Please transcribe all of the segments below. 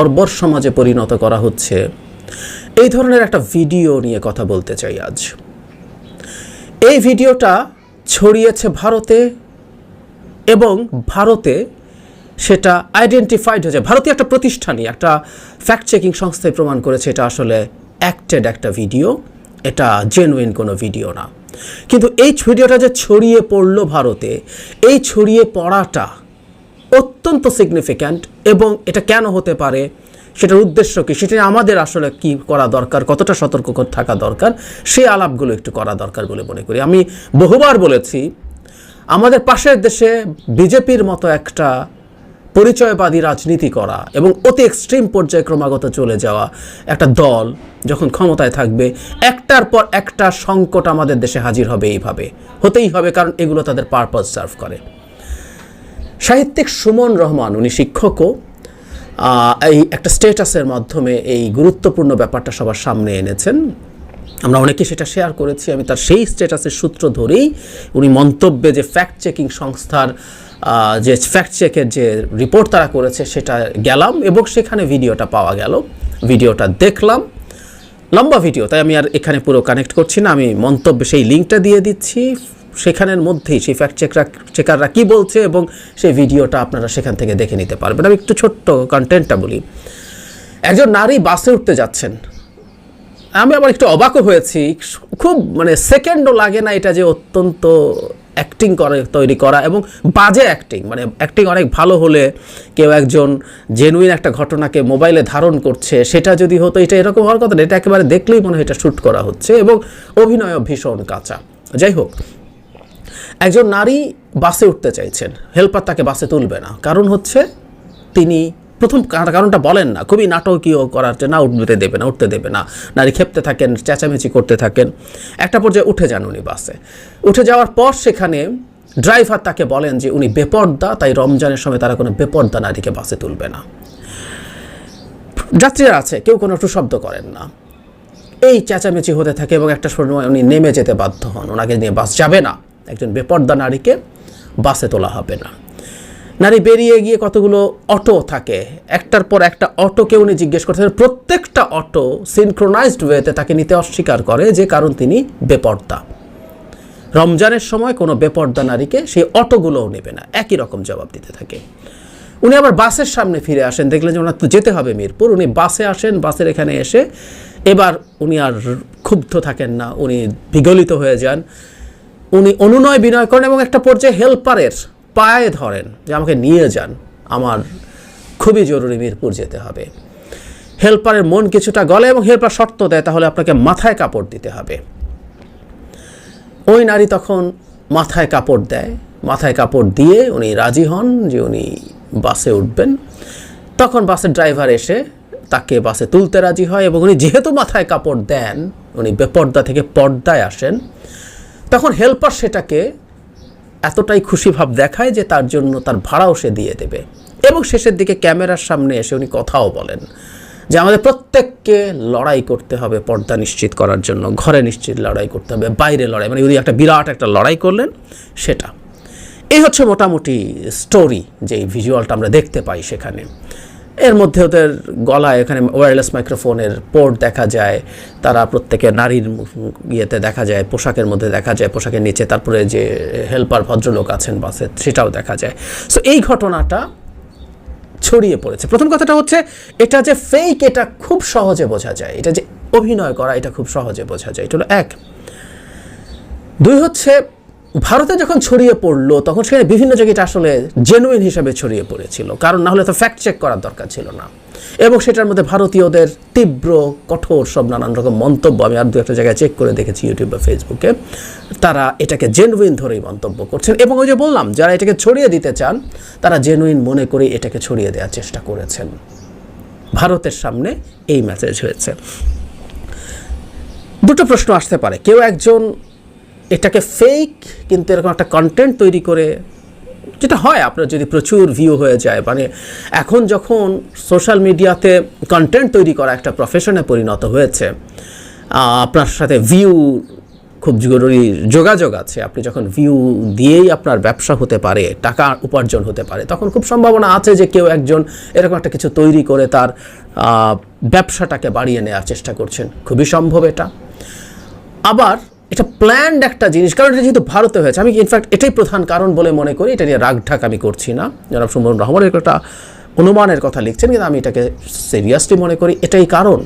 বর্বর সমাজে পরিণত করা হচ্ছে। এই ধরনের একটা ভিডিও নিয়ে কথা বলতে চাই আজ। এই ভিডিওটা ছড়িয়েছে ভারতে এবং ভারতে সেটা আইডেন্টিফাইড হয়েছে। ভারতীয় একটা প্রতিষ্ঠানই, একটা ফ্যাক্ট চেকিং সংস্থায় প্রমাণ করেছে এটা আসলে অ্যাক্টেড একটা ভিডিও। এটা জেনুইন কোনো ভিডিও না। কিন্তু এই ভিডিওটা যে ছড়িয়ে পড়ল ভারতে, এই ছড়িয়ে পড়াটা অত্যন্ত সিগনিফিক্যান্ট এবং এটা কেন হতে পারে? সেটার উদ্দেশ্য কী? সেটা আমাদের আসলে কি করা দরকার? কতটা সতর্ক থাকা দরকার? সেই আলাপগুলো একটু করা দরকার বলে মনে করি। আমি বহুবার বলেছি, আমাদের পাশের দেশে বিজেপির মতো একটা পরিচয়বাদী রাজনীতি করা এবং অতি এক্সট্রিম পর্যায়ে ক্রমাগত চলে যাওয়া একটা দল যখন ক্ষমতায় থাকবে, একটার পর একটা সংকট আমাদের দেশে হাজির হবে এইভাবে। হতেই হবে কারণ এগুলো তাদের পারপাস সার্ভ করে। সাহিত্যিক সুমন রহমান, উনি শিক্ষকও এই একটা স্টেটাসের মাধ্যমে এই গুরুত্বপূর্ণ ব্যাপারটা সবার সামনে এনেছেন। আমরা অনেকে সেটা শেয়ার করেছি, আমি তার সেই স্টেটাসের সূত্র ধরেই উনি মন্তব্যে যে ফ্যাক্ট চেকিং সংস্থার যে ফ্যাক্ট চেকের যে রিপোর্ট তারা করেছে সেটা গেলাম এবং সেখানে ভিডিওটা পাওয়া গেল। ভিডিওটা দেখলাম। লম্বা ভিডিও, তাই আমি আর এখানে পুরো কানেক্ট করছি না, আমি মন্তব্যে সেই লিঙ্কটা দিয়ে দিচ্ছি। সেখানের মধ্যেই সেই ফ্যাক্ট চেকরা চেকাররা কী বলছে এবং সেই ভিডিওটা আপনারা সেখান থেকে দেখে নিতে পারবেন। আমি একটু ছোট্ট কন্টেন্টটা বলি। একজন নারী বাসে উঠতে যাচ্ছেন। আমি আবার একটু অবাকও হয়েছি। খুব মানে সেকেন্ডও লাগে না এটা যে অত্যন্ত অ্যাক্টিং করে, তৈরি করা এবং বাজে অ্যাক্টিং মানে অ্যাক্টিং অনেক ভালো হলে কেউ একজন জেনুইন একটা ঘটনাকে মোবাইলে ধারণ করছে, সেটা যদি হতো এটা এরকম হওয়ার কথা না। এটা একেবারে দেখলেই মনে হয় এটা শ্যুট করা হচ্ছে এবং অভিনয়ও ভীষণ কাঁচা। যাই হোক একজন নারী বাসে উঠতে চাইছেন। হেল্পার তাকে বাসে তুলবে না। কারণ হচ্ছে তিনি প্রথম কারণটা বলেন না। খুবই নাটকীয় করার যে না উঠতে দেবে না, উঠতে দেবে না। নারী খেপতে থাকেন, চেঁচামেচি করতে থাকেন। একটা পর্যায়ে উঠে যান উনি বাসে। উঠে যাওয়ার পর সেখানে ড্রাইভার তাকে বলেন যে উনি বেপর্দা, তাই রমজানের সময় তারা কোনো বেপর্দা নারীকে বাসে তুলবে না। যাত্রীরা আছে, কেউ কোনো একটু শব্দ করেন না। এই চেঁচামেচি হতে থাকে এবং একটা সময় উনি নেমে যেতে বাধ্য হন। ওনাকে নিয়ে বাস যাবে না। একজন বেপর্দা নারীকে বাসে তোলা হবে না। নারী বেরিয়ে গিয়ে কতগুলো অটো থাকে, একটার পর একটা অটোকে উনি জিজ্ঞেস করতে প্রত্যেকটা অটো সিনক্রোনাইজড ওয়েতে তাকে নিতে অস্বীকার করে যে কারণ তিনি বেপর্দা। রমজানের সময় কোনো বেপর্দা নারীকে সেই অটোগুলোও নেবে না। একই রকম জবাব দিতে থাকে। উনি আবার বাসের সামনে ফিরে আসেন, দেখলেন যে ওনার তো যেতে হবে মিরপুর। উনি বাসে আসেন, বাসের এখানে এসে এবার উনি আর ক্ষুব্ধ থাকেন না, উনি বিগলিত হয়ে যান। উনি অনুনয় বিনয় করেন এবং একটা পর্যায়ে হেল্পারের পায়ে ধরেন যে আমাকে নিয়ে যান, আমার খুবই জরুরি মিরপুর যেতে হবে। হেল্পারের মন কিছুটা গলে এবং হেল্পার শর্ত দেয়, তাহলে আপনাকে মাথায় কাপড় দিতে হবে। ওই নারী তখন মাথায় কাপড় দেয়, মাথায় কাপড় দিয়ে উনি রাজি হন যে উনি বাসে উঠবেন। তখন বাসের ড্রাইভার এসে তাকে বাসে তুলতে রাজি হয় এবং উনি যেহেতু মাথায় কাপড় দেন, উনি বেপর্দা থেকে পর্দায় আসেন। তখন হেল্পার সেটাকে এতটাই খুশি ভাব দেখায় যে তার জন্য তার ভাড়াও সে দিয়ে দেবে। এবং শেষের দিকে ক্যামেরার সামনে এসে উনি কথাও বলেন যে আমাদের প্রত্যেককে লড়াই করতে হবে, পর্দা নিশ্চিত করার জন্য, ঘরে নিশ্চিত লড়াই করতে হবে, বাইরে লড়াই। মানে উনি একটা বিরাট একটা লড়াই করলেন সেটা। এই হচ্ছে মোটামুটি স্টোরি যে ভিজুয়ালটা আমরা দেখতে পাই সেখানে। এর মধ্যে ওদের গলায় এখানে ওয়্যারলেস মাইক্রোফোনের পোর্ট দেখা যায়, তারা প্রত্যেকে নারীর ইয়েতে দেখা যায়, পোশাকের মধ্যে দেখা যায়, পোশাকের নিচে, তারপরে যে হেল্পার ভদ্রলোক আছেন বাসে সেটাও দেখা যায়। সো এই ঘটনাটা ছড়িয়ে পড়েছে। প্রথম কথাটা হচ্ছে, এটা যে ফেক এটা খুব সহজে বোঝা যায়। এটা যে অভিনয় করা, এটা খুব সহজে বোঝা যায়। এটা হলো এক। দুই হচ্ছে ভারতে যখন ছড়িয়ে পড়ল, তখন সেখানে বিভিন্ন জায়গায় আসলে জেনুইন হিসাবে ছড়িয়ে পড়েছিল। কারণ না হলে তো ফ্যাক্ট চেক করার দরকার ছিল না। এবং সেটার মধ্যে ভারতীয়দের তীব্র, কঠোর সব নানান রকম মন্তব্য, আমি আর দু একটা জায়গায় চেক করে দেখেছি ইউটিউব বা ফেসবুকে তারা এটাকে জেনুইন ধরেই মন্তব্য করছেন। এবং ওই যে বললাম, যারা এটাকে ছড়িয়ে দিতে চান, তারা জেনুইন মনে করে এটাকে ছড়িয়ে দেওয়ার চেষ্টা করেছেন। ভারতের সামনে এই মেসেজ হয়েছে। দুটো প্রশ্ন আসতে পারে। কেউ একজন এটাকে ফেক কিন্তু এরকম একটা কন্টেন্ট তৈরি করে, যেটা হয় আপনার যদি প্রচুর ভিউ হয়ে যায়। মানে এখন যখন সোশ্যাল মিডিয়াতে কন্টেন্ট তৈরি করা একটা প্রফেশনে পরিণত হয়েছে আপনার সাথে ভিউ খুব জরুরি যোগাযোগ আছে। আপনি যখন ভিউ দিয়েই আপনার ব্যবসা হতে পারে, টাকা উপার্জন হতে পারে, তখন খুব সম্ভাবনা আছে যে কেউ একজন এরকম একটা কিছু তৈরি করে তার ব্যবসাটাকে বাড়িয়ে নেওয়ার চেষ্টা করছেন। খুবই সম্ভব এটা। আবার এটা প্ল্যান্ড একটা জিনিস, কারণ এটা যেহেতু ভারতে হয়েছে। আমি ইনফ্যাক্ট এটাই প্রধান কারণ বলে মনে করি, এটা নিয়ে রাগ ঢাক আমি করছি না। জনাব সুমন রহমানের একটা অনুমানের কথা লিখছেন, কিন্তু আমি এটাকে সিরিয়াসলি মনে করি, এটাই কারণ।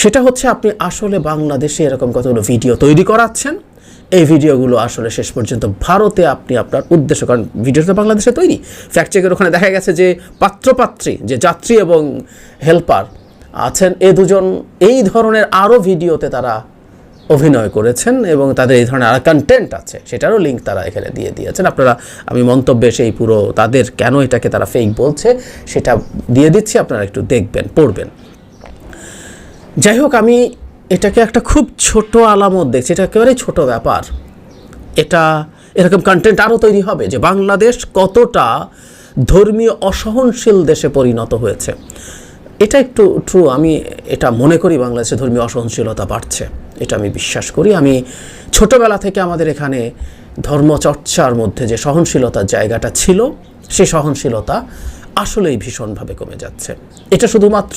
সেটা হচ্ছে আপনি আসলে বাংলাদেশে এরকম কতগুলো ভিডিও তৈরি করাচ্ছেন। এই ভিডিওগুলো আসলে শেষ পর্যন্ত ভারতে আপনি আপনার উদ্দেশ্য, কারণ ভিডিও তো বাংলাদেশে তৈরি। ফ্যাক্ট চেকের ওখানে দেখা গেছে যে পাত্রপাত্রী, যে যাত্রী এবং হেল্পার আছেন, এ দুজন, এই ধরনের আরও ভিডিওতে তারা অভিনয় করেছেন এবং তাদের এই ধরনের আর কন্টেন্ট আছে, সেটারও লিঙ্ক তারা এখানে দিয়ে দিয়েছেন। আপনারা, আমি মন্তব্যে সেই পুরো তাদের কেন এটাকে তারা ফেক বলছে, সেটা দিয়ে দিচ্ছি, আপনারা একটু দেখবেন, পড়বেন। যাই হোক, আমি এটাকে একটা খুব ছোট আলামত দেখছি, এটা একেবারেই ছোট ব্যাপার। এটা এরকম কন্টেন্ট আরও তৈরি হবে যে বাংলাদেশ কতটা ধর্মীয় অসহনশীল দেশে পরিণত হয়েছে। এটা একটু ট্রু আমি এটা মনে করি বাংলাদেশে ধর্মীয় অসহনশীলতা বাড়ছে। এটা আমি বিশ্বাস করি। আমি ছোটবেলা থেকে আমাদের এখানে ধর্মচর্চার মধ্যে যে সহনশীলতার জায়গাটা ছিল, সেই সহনশীলতা আসলেই ভীষণভাবে কমে যাচ্ছে। এটা শুধুমাত্র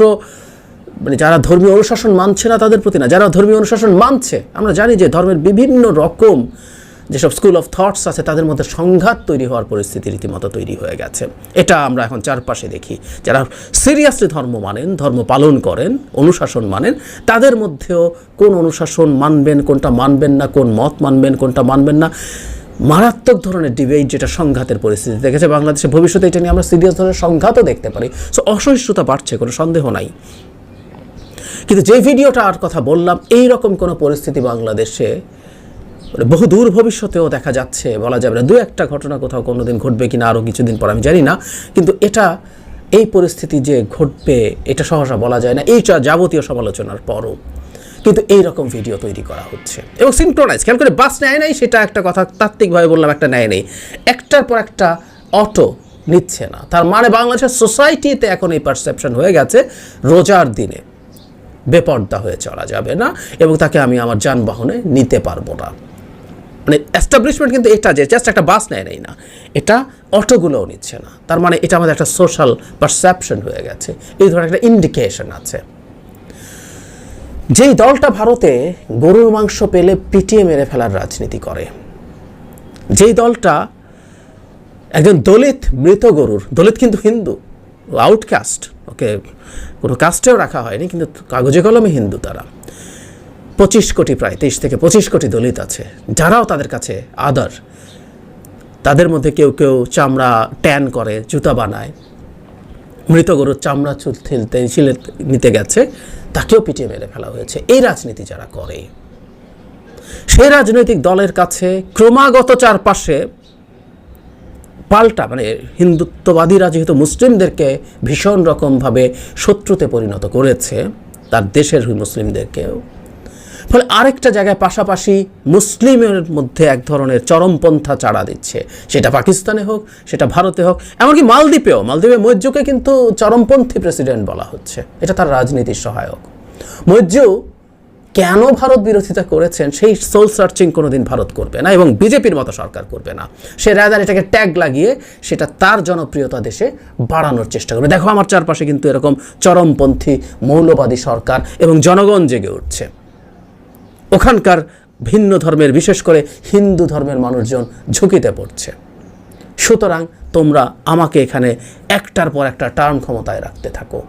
মানে যারা ধর্মীয় অনুশাসন মানছে না তাদের প্রতি না, যারা ধর্মীয় অনুশাসন মানছে, আমরা জানি যে ধর্মের বিভিন্ন রকম যেসব স্কুল অফ থটস আছে, তাদের মধ্যে সংঘাত তৈরি হওয়ার পরিস্থিতি রীতিমতো তৈরি হয়ে গেছে। এটা আমরা এখন চারপাশে দেখি। যারা সিরিয়াসলি ধর্ম মানেন, ধর্ম পালন করেন, অনুশাসন মানেন, তাদের মধ্যেও কোন অনুশাসন মানবেন, কোনটা মানবেন না, কোন মত মানবেন, কোনটা মানবেন না, মারাত্মক ধরনের ডিবেট যেটা সংঘাতের পরিস্থিতি দেখেছে বাংলাদেশে। ভবিষ্যতে এটা নিয়ে আমরা সিরিয়াস ধরনের সংঘাতও দেখতে পারি। সো অসহিষ্ণুতা বাড়ছে, কোনো সন্দেহ নাই। কিন্তু যে ভিডিওটা আর কথা বললাম এই রকম কোনো পরিস্থিতি বাংলাদেশে বহু দূর ভবিষ্যতেও দেখা যাচ্ছে, বলা যাবে না। দু একটা ঘটনা কোথাও কোনো দিন ঘটবে কিনা আরও কিছুদিন পর আমি জানি না। কিন্তু এটা, এই পরিস্থিতি যে ঘটবে, এটা সহসা বলা যায় না। এই যা যাবতীয় সমালোচনার পরও। কিন্তু এই রকম ভিডিও তৈরি করা হচ্ছে। এবং সিনক্রোনাইজ খেয়াল করে বাস নেয় নাই, সেটা একটা কথা, তাত্ত্বিকভাবে বললাম, একটা নেয় নেই। একটার পর একটা অটো নিচ্ছে না। তার মানে বাংলাদেশের সোসাইটিতে এখন এই পারসেপশন হয়ে গেছে, রোজার দিনে বেপর্দা হয়ে চলা যাবে না, এবং তাকে আমি আমার যানবাহনে নিতে পারব না। মানে এস্টাবলিশমেন্ট কিন্তু এটা যে জাস্ট একটা বাস নেয় নাই না, এটা অটোগুলোও নিচ্ছে না। তার মানে এটা আমাদের একটা সোশ্যাল পারসেপশন হয়ে গেছে। এই ধরনের একটা ইন্ডিকেশন আছে। যেই দলটা ভারতে গরুর মাংস পেলে পিটিয়ে মেরে ফেলার রাজনীতি করে, যেই দলটা একজন দলিত মৃত গরুর, দলিত কিন্তু হিন্দু আউটকাস্ট ওকে, কোনো কাস্টেও রাখা হয়নি, কিন্তু কাগজে কলমে হিন্দু তারা। পঁচিশ কোটি প্রায়, তেইশ থেকে পঁচিশ কোটি দলিত আছে। যারাও তাদের কাছে আদার, তাদের মধ্যে কেউ কেউ চামড়া ট্যান করে, জুতা বানায়, মৃত গরুর চামড়া, চুল ঠেলতে ছিলে নিতে গেছে, তাকেও পিটিয়ে মেরে ফেলা হয়েছে। এই রাজনীতি যারা করে, সেই রাজনৈতিক দলের কাছে ক্রমাগত চারপাশে পাল্টা মানে হিন্দুত্ববাদীরা যেহেতু মুসলিমদেরকে ভীষণ রকমভাবে শত্রুতে পরিণত করেছে, তার দেশের মুসলিমদেরকেও ফলে আরেকটা জায়গায় পাশাপাশি মুসলিমের মধ্যে এক ধরনের চরমপন্থা চাড়া দিচ্ছে। সেটা পাকিস্তানে হোক, সেটা ভারতে হোক, এমনকি মালদ্বীপেও। মালদ্বীপে মৈর্যকে কিন্তু চরমপন্থী প্রেসিডেন্ট বলা হচ্ছে। এটা তার রাজনীতির সহায়ক। মৈর্য কেন ভারত বিরোধিতা করেছেন, সেই সোল সার্চিং কোনোদিন ভারত করবে না এবং বিজেপির মতো সরকার করবে না। সে রায়দার এটাকে ট্যাগ লাগিয়ে সেটা তার জনপ্রিয়তা দেশে বাড়ানোর চেষ্টা করবে। দেখো আমার চারপাশে কিন্তু এরকম চরমপন্থী মৌলবাদী সরকার এবং জনগণ জেগে উঠছে। ওখানকার ভিন্ন ধর্মের, বিশেষ করে হিন্দু ধর্মের মানুষজন ঝুঁকিতে পড়ছে। সুতরাং তোমরা আমাকে এখানে একটার পর একটা টার্ম ক্ষমতায় রাখতে থাকো।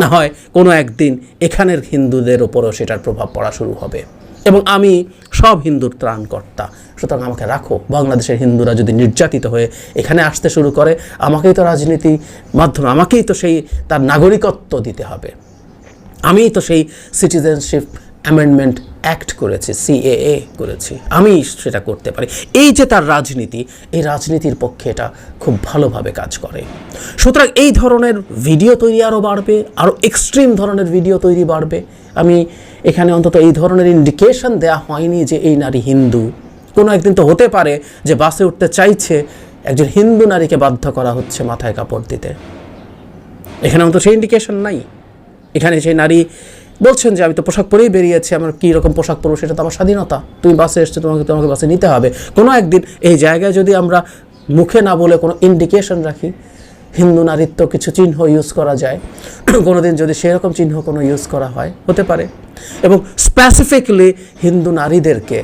না হয় কোনো একদিন এখানের হিন্দুদের ওপরও সেটার প্রভাব পড়া শুরু হবে। এবং আমি সব হিন্দুর ত্রাণকর্তা, সুতরাং আমাকে রাখো। বাংলাদেশের হিন্দুরা যদি নির্যাতিত হয়ে এখানে আসতে শুরু করে, আমাকেই তো রাজনীতি মাধ্যমে, আমাকেই তো সেই তার নাগরিকত্ব দিতে হবে। আমিই তো সেই সিটিজেনশিপ অ্যামেন্ডমেন্ট অ্যাক্ট করেছি সিএএ করেছি। আমি সেটা করতে পারি। এই যে তার রাজনীতি, এই রাজনীতির পক্ষে এটা খুব ভালোভাবে কাজ করে। সুতরাং এই ধরনের ভিডিও তৈরি আরও বাড়বে, আরও এক্সট্রিম ধরনের ভিডিও তৈরি বাড়বে। আমি এখানে অন্তত এই ধরনের ইন্ডিকেশন দেওয়া হয়নি যে এই নারী হিন্দু। কোনো একদিন তো হতে পারে যে বাসে উঠতে চাইছে, একজন হিন্দু নারীকে বাধ্য করা হচ্ছে মাথায় কাপড় দিতে। এখানে অন্তত সেই ইন্ডিকেশন নাই। এখানে সেই নারী বলছেন যে আমি তো পোশাক পরেই বেরিয়েছি, আমার কী রকম পোশাক পরবো সেটা তো আমার স্বাধীনতা। তুমি বাসে এসছো, তোমাকে তোমাকে বাসে নিতে হবে। কোনো একদিন এই জায়গায় যদি আমরা মুখে না বলে কোনো ইন্ডিকেশন রাখি, হিন্দু নারীত্ব কিছু চিহ্ন ইউজ করা যায়, কোনোদিন যদি সেরকম চিহ্ন কোনো ইউজ করা হয়, হতে পারে। এবং স্পেসিফিকলি হিন্দু নারীদেরকে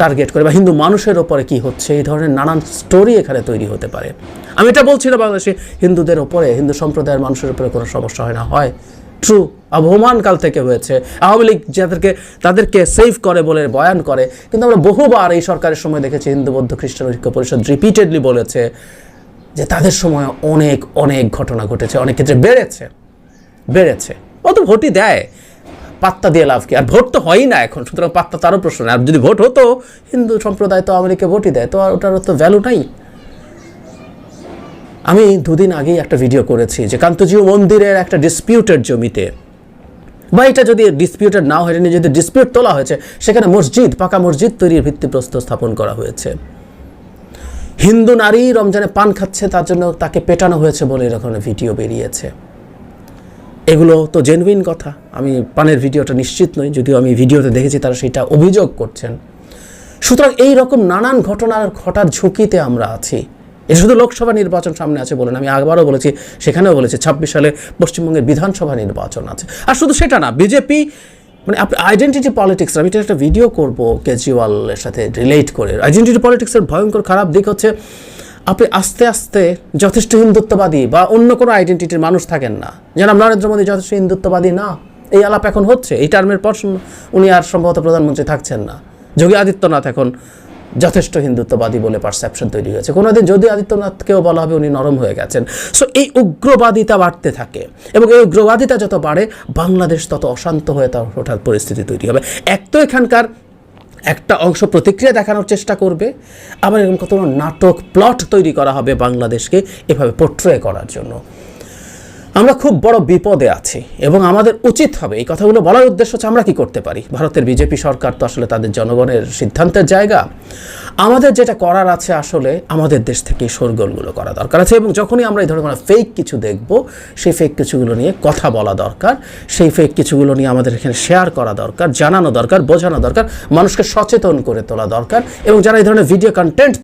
টার্গেট করে বা হিন্দু মানুষের ওপরে কি হচ্ছে, এই ধরনের নানান স্টোরি এখানে তৈরি হতে পারে। আমি এটা বলছি না বাংলাদেশে, হিন্দুদের ওপরে, হিন্দু সম্প্রদায়ের মানুষের উপরে কোনো সমস্যা হয় না, হয়। ট্রু আবহমান কাল থেকে হয়েছে। আওয়ামী লীগ যাদেরকে, তাদেরকে সেভ করে বলে বয়ান করে, কিন্তু আমরা বহুবার এই সরকারের সময় দেখেছি, হিন্দু, বৌদ্ধ, খ্রিস্টান ঐক্য পরিষদ রিপিটেডলি বলেছে যে তাদের সময় অনেক অনেক ঘটনা ঘটেছে, অনেক ক্ষেত্রে বেড়েছে বেড়েছে। ও তো ভোটই দেয়, পাত্তা দিয়ে লাভ কি? আর ভোট তো হয়ই না এখন, সুতরাং পাত্তা তারও প্রশ্ন আর যদি ভোট হতো, হিন্দু সম্প্রদায় তো আমেরিকা ভোটই দেয়, তো আর ওটার তো ভ্যালু নাই। আমি দুদিন আগেই একটা ভিডিও করেছি যে কান্তজিউ মন্দিরের একটা ডিসপিউটেড জমিতে। বা এটা যদি ডিসপিউটেড না হয় নিয়ে যদি ডিসপিউট তোলা হয়েছে, সেখানে মসজিদ, পাকা মসজিদ তৈরির ভিত্তিপ্রস্তর স্থাপন করা হয়েছে। হিন্দু নারী রমজানে পান খাচ্ছে, তার জন্য তাকে পেটানো হয়েছে বলে এরকম ভিডিও বেরিয়েছে। এগুলো তো জেনুইন কথা। আমি পানের ভিডিওটা নিশ্চিত নই, যদিও আমি ভিডিওতে দেখেছি তারা সেটা অভিযোগ করছেন। সুতরাং এই রকম নানান ঘটনার, ঘটার ঝুঁকিতে আমরা আছি। এটা শুধু লোকসভা নির্বাচন সামনে আছে বলে না, আমি আবারও বলেছি, সেখানেও বলেছি, ছাব্বিশ সালে পশ্চিমবঙ্গের বিধানসভা নির্বাচন আছে। আর শুধু সেটা না, বিজেপি মানে আপনি আইডেন্টিটি পলিটিক্স আমি এটা একটা ভিডিও করব কেজরিওয়ালের সাথে রিলেট করে। আইডেন্টিটি পলিটিক্সের ভয়ঙ্কর খারাপ দিক হচ্ছে, আপনি আস্তে আস্তে যথেষ্ট হিন্দুত্ববাদী বা অন্য কোনো আইডেন্টিটির মানুষ থাকেন না। যেন নরেন্দ্র মোদী যথেষ্ট হিন্দুত্ববাদী না, এই আলাপ এখন হচ্ছে, এই টার্মের পর উনি আর সম্ভবত প্রধানমন্ত্রী থাকছেন না। যোগী আদিত্যনাথ এখন যথেষ্ট হিন্দুত্ববাদী বলে পারসেপশন তৈরি হয়েছে। কোনোদিন যদি আদিত্যনাথকেও বলা হবে উনি নরম হয়ে গেছেন। সো এই উগ্রবাদিতা বাড়তে থাকে এবং এই উগ্রবাদিতা যত বাড়ে, বাংলাদেশ তত অশান্ত হয়ে তার ওঠার পরিস্থিতি তৈরি হবে। এক তো এখানকার একটা অংশ প্রতিক্রিয়া দেখানোর চেষ্টা করবে, আবার এরকম কত নাটক প্লট তৈরি করা হবে বাংলাদেশকে এভাবে পোট্রে করার জন্য। আমরা খুব বড় বিপদে আছি এবং আমাদের উচিত হবে, এই কথাগুলো বলার উদ্দেশ্য হচ্ছে আমরা কি করতে পারি? ভারতের বিজেপি সরকার তো আসলে তাদের জনগণের সিদ্ধান্তের জায়গা। আমাদের যেটা করার আছে আসলে আমাদের দেশ থেকে এই শোরগোলগুলো করা দরকার আছে এবং যখনই আমরা এই ধরনের ফেক কিছু দেখব, সেই ফেক কিছুগুলো নিয়ে কথা বলা দরকার, সেই ফেক কিছুগুলো নিয়ে আমাদের এখানে শেয়ার করা দরকার, জানানো দরকার, বোঝানো দরকার, মানুষকে সচেতন করে তোলা দরকার এবং যারা এই ধরনের ভিডিও কন্টেন্ট